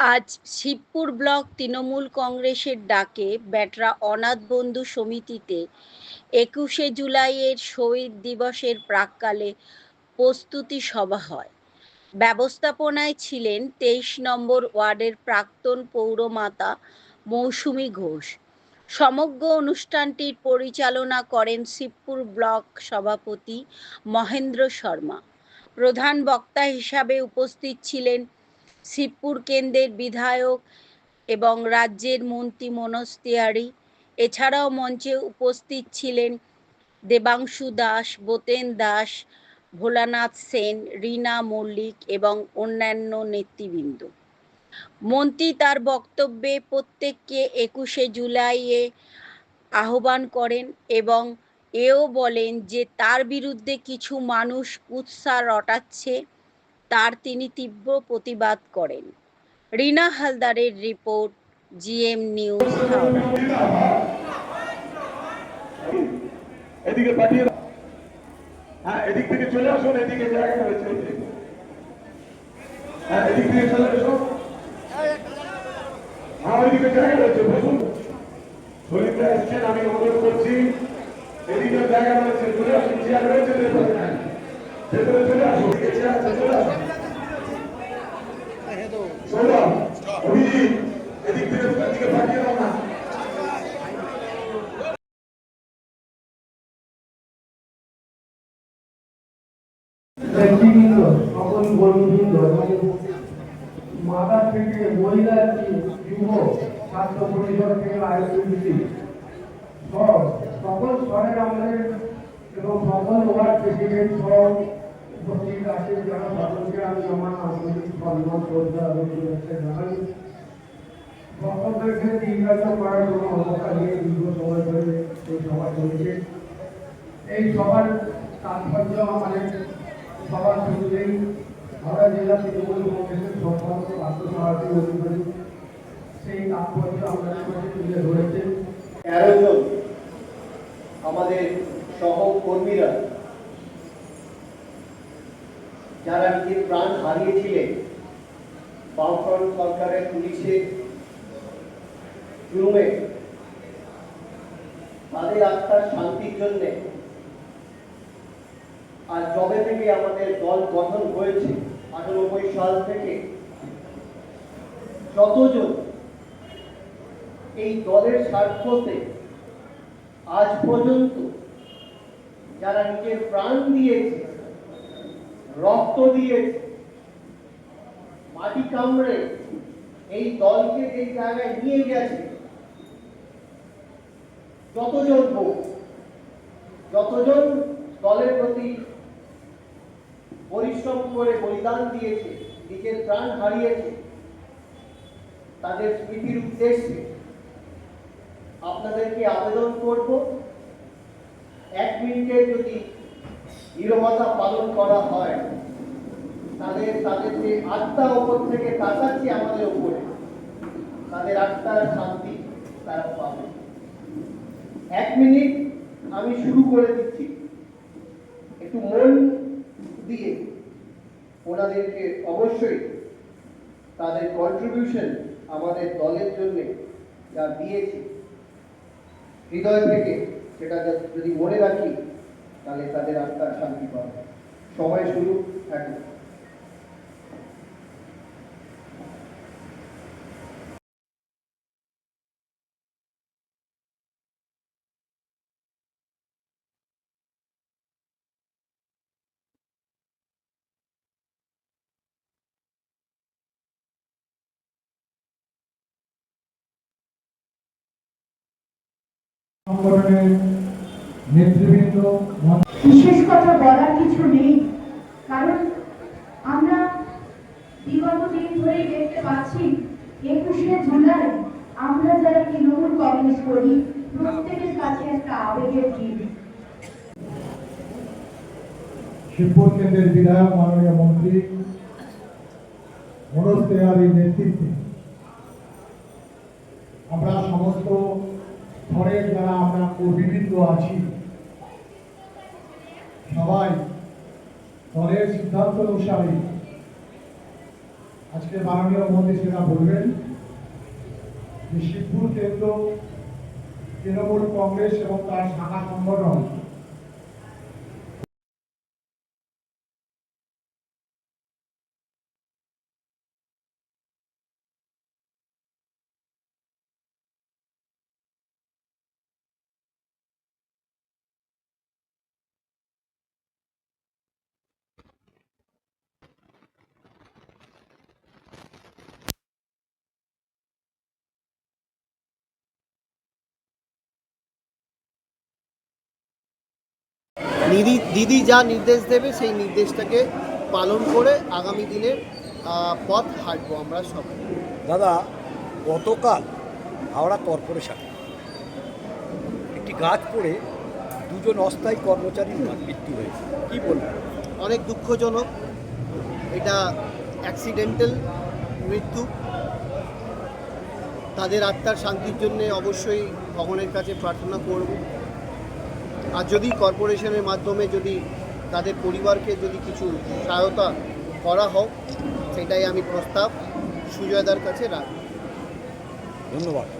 আজ শিবপুর ব্লক তৃণমূল কংগ্রেসের ডাকে ব্যাটরা অনাথ বন্ধু সমিতিতে একুশে জুলাইয়ের শহীদ দিবসের প্রাক্কালে প্রস্তুতি সভা হয়। ব্যবস্থাপনায় ছিলেন তেইশ নম্বর ওয়ার্ডের প্রাক্তন পৌরমাতা মৌসুমি ঘোষ। সমগ্র অনুষ্ঠানটির পরিচালনা করেন শিবপুর ব্লক সভাপতি মহেন্দ্র শর্মা। প্রধান বক্তা হিসাবে উপস্থিত ছিলেন শিবপুর কেন্দ্রের বিধায়ক এবং রাজ্যের মন্ত্রী মনোজ তিওয়ারি। এছাড়াও মঞ্চে উপস্থিত ছিলেন দেবাংশু দাস, বোতেন দাস, ভোলানাথ সেন, রীনা মল্লিক এবং অন্যান্য নেতৃবৃন্দ। মন্ত্রী তার বক্তব্যে প্রত্যেককে একুশে জুলাইয়ে আহ্বান করেন এবং এও বলেন যে তার বিরুদ্ধে কিছু মানুষ কুৎসা রটাচ্ছে। তার তিনি তীব্র প্রতিবাদ করেন। রিনা হালদারের রিপোর্ট, জিএম নিউজ এদিকে পাঠিয়ে হ্যাঁ এদিক থেকে চলে আসুন, এদিকে হ্যাঁ এদিক থেকে চলে আসুন। হ্যাঁ জায়গা রয়েছে, বসুন। আমি অনুরোধ করছি। এদিকে জায়গা রয়েছে, চলে আসুন। চেয়ার রয়েছে ব্যক্তিবৃন্দ সকল কর্মীবৃন্দ থেকে মহিলা যুব ছাত্র পরিষদ থেকে আয়োজিত সকল স্তরের আমাদের এবং সকল ওয়ার্ড প্রেসিডেন্ট সহ উপস্থিত আছে যারা সকলকে আমি আমার আন্তরিক সম্মান শ্রদ্ধা এবং শুভেচ্ছা জানাই বক্তব্যকে দীর্ঘায়িত করার জন্য অবস্থা নিয়ে দীর্ঘ সময় ধরে। এই সভা চলছে আমাদের সবার শুরুতেই জেলা তৃণমূল কংগ্রেসের সম্পাদক আত্মসহায়তা অধিকারী সেই তাৎপর্য আমাদের তুলে ধরেছেন তেরো জন আমাদের সহকর্মীরা যারা নিজের বামফ্রন্ট সরকারের পুলিশের জুলুমে তাদের আত্মার শান্তির জন্যে আর যবে থেকে আমাদের দল গঠন হয়েছে, আটানব্বই সাল থেকে যতজন এই দলের স্বার্থতে আজ পর্যন্ত যারা নিজের প্রাণ দিয়েছে, রক্ত দিয়েছে মাটি কামড়ে এই দলকে যে জায়গায় নিয়ে গেছে, যতজন হোক, যতজন দলের প্রতি পরিশ্রম করে বলিদান দিয়েছে, নিজের প্রাণ হারিয়েছে, তাদের স্মৃতির উদ্দেশ্যে আপনাদেরকে আবেদন করব, এক মিনিটের যদি নীরবতা পালন করা হয় তাদের তাদের যে আত্মা ওপর থেকে তাকাচ্ছে আমাদের উপরে, তাদের আত্মার শান্তি তারা পাবে। এক মিনিট আমি শুরু করে দিচ্ছি। একটু মন দিয়ে ওনাদেরকে অবশ্যই তাদের কন্ট্রিবিউশন আমাদের দলের জন্য যা দিয়েছে, হৃদয় থেকে সেটা যদি মনে রাখি, তাহলে তাদের আত্মার শান্তি পাবে। সময় শুরু এখন সংগঠনের নেতৃবৃন্দ বিশেষ কথা বলার কিছু নেই কারণ আমরা বিগত দিন ধরেই দেখতে পাচ্ছি একুশে জুলাই আমরা যারা তৃণমূল কংগ্রেস করি প্রত্যেকের কাছে একটা আবেগের দিন শিবপুর কেন্দ্রের বিধায়ক মাননীয় মন্ত্রী মনোজ তেওয়ারির নেতৃত্বে আমরা সমস্ত আছি। সবাই দলের সিদ্ধান্ত অনুসারে আজকে মাননীয় মন্ত্রী সেটা বলবেন যে শিবপুর কেন্দ্র তৃণমূল কংগ্রেস এবং তার শাখা সংগঠন দিদি দিদি যা নির্দেশ দেবে সেই নির্দেশটাকে পালন করে আগামী দিনের পথ হাঁটবো আমরা সবাই। দাদা গতকাল হাওড়া কর্পোরেশন একটি গাছ পড়ে দুজন অস্থায়ী কর্মচারীর মৃত্যু হয়েছে। কি বলবেন? অনেক দুঃখজনক। এটা অ্যাক্সিডেন্টাল মৃত্যু। তাদের আত্মার শান্তির জন্য অবশ্যই ভগবানের কাছে প্রার্থনা করব। আর যদি কর্পোরেশনের মাধ্যমে যদি তাদের পরিবারকে যদি কিছু সহায়তা করা হোক সেটাই আমি প্রস্তাব সুজয়দার কাছে রাখব। ধন্যবাদ।